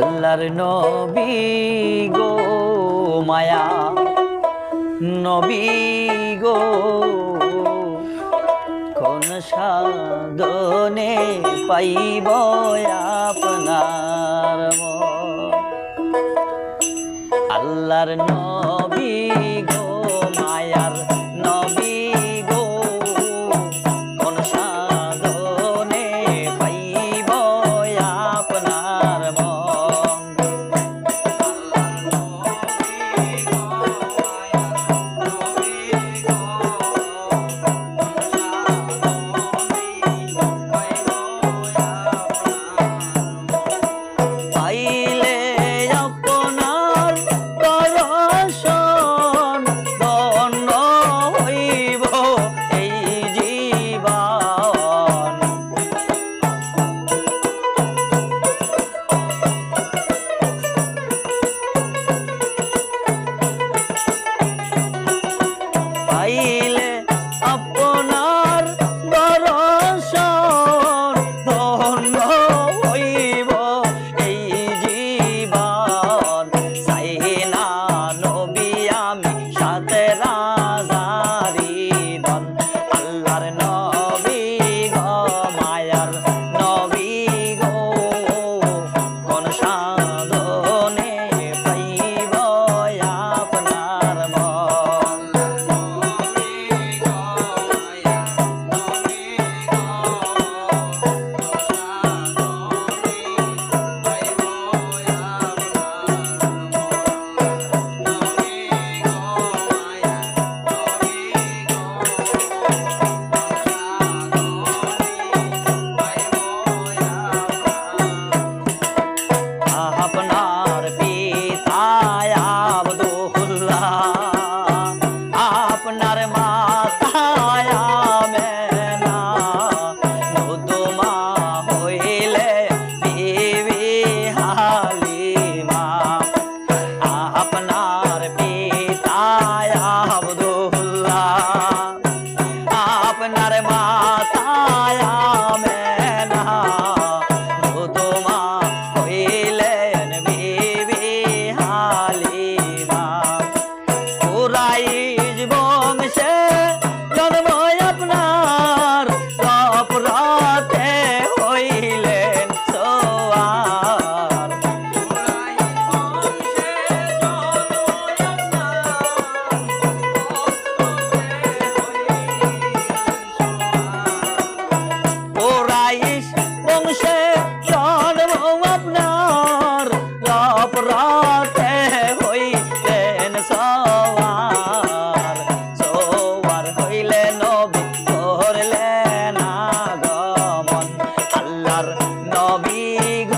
আল্লাহর নবী গো মায়া নবী গো। কোন সাধনে পাইব আপনার আল্লাহর নবী গো মায়া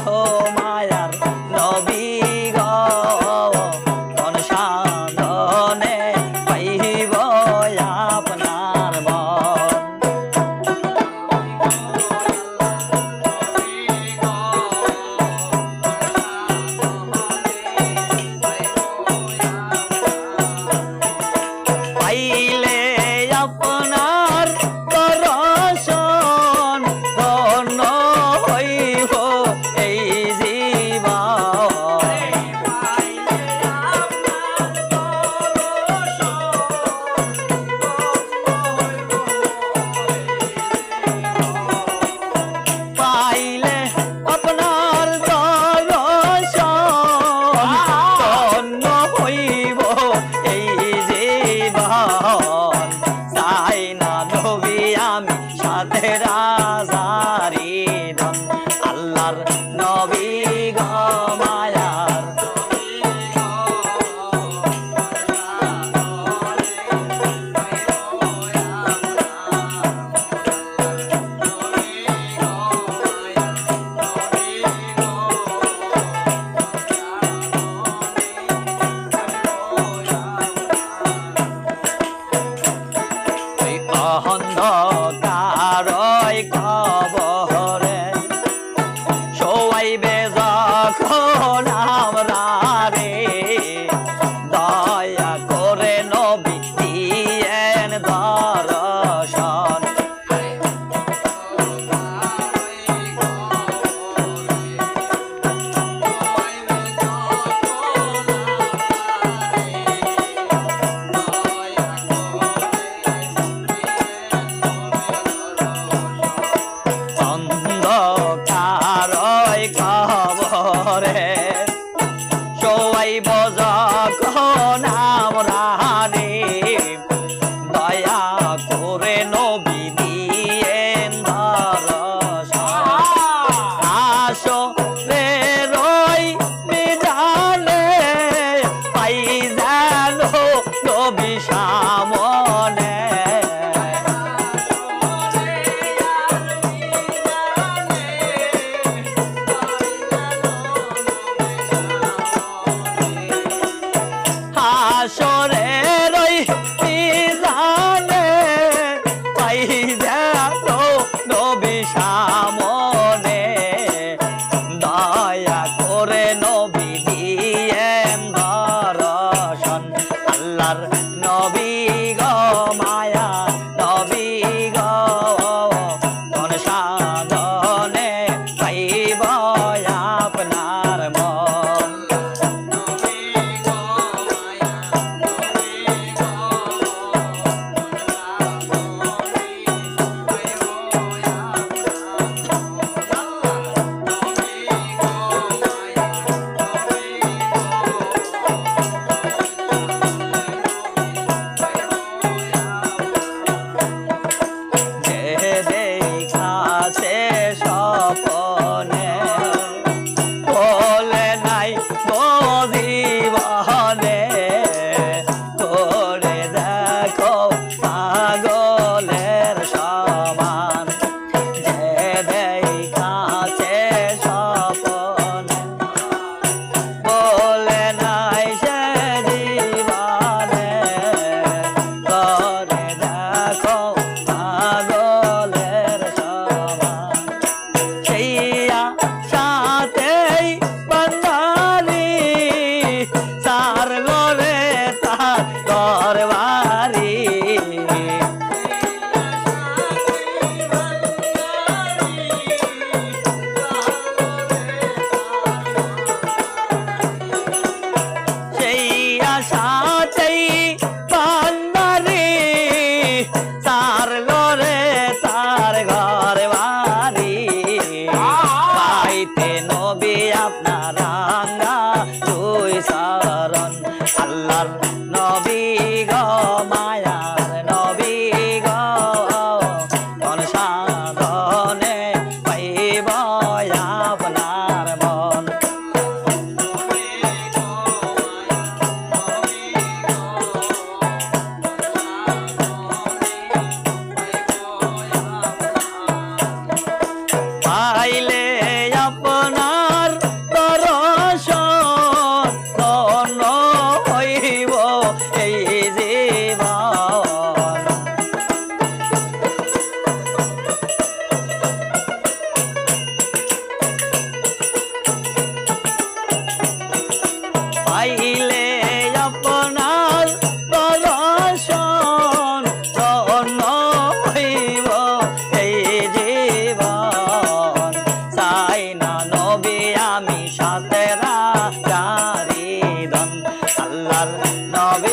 हो পাইব যখন পাইলে আপনার দর্শন তন্ন হইব এই জীবন। চাই না নবী, আমি সাথে রাজারি দন আল্লাহর নবী